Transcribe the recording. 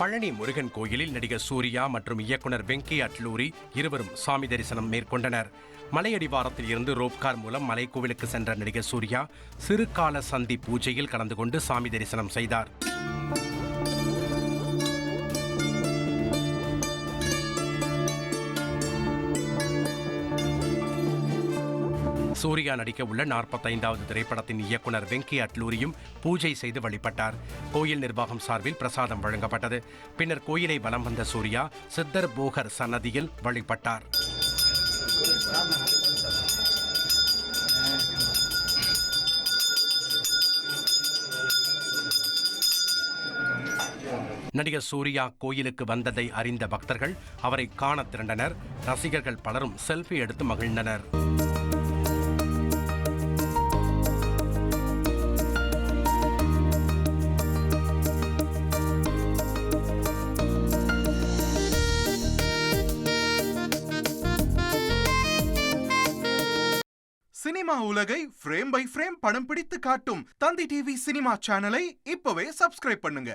பழனி முருகன் கோயிலில் நடிகர் சூர்யா மற்றும் இயக்குனர் வெங்கி அட்லூரி இருவரும் சாமி தரிசனம் மேற்கொண்டனர். மலையடிவாரத்தில் இருந்து ரோப்கார் மூலம் மலைக்கோவிலுக்கு சென்ற நடிகர் சூர்யா சிறுகால சந்தி பூஜையில் கலந்து கொண்டு சாமி தரிசனம் செய்தார். சூர்யா நடிக்க உள்ள நாற்பத்தைந்தாவது திரைப்படத்தின் இயக்குனர் வெங்கி அட்லூரியும் பூஜை செய்து வழிபட்டார். கோயில் நிர்வாகம் சார்பில் பிரசாதம் வழங்கப்பட்டது. பின்னர் கோயிலை வலம் வந்த சூர்யா சித்தர் போகர் சன்னதியில் வழிபட்டார். நடிகர் சூர்யா கோயிலுக்கு வந்ததை அறிந்த பக்தர்கள் அவரை காண திரண்டனர். ரசிகர்கள் பலரும் செல்ஃபி எடுத்து மகிழ்ந்தனர். சினிமா உலகை ஃப்ரேம் பை ஃப்ரேம் படம் பிடித்து காட்டும் தந்தி டிவி சினிமா சேனலை இப்பவே சப்ஸ்கிரைப் பண்ணுங்க.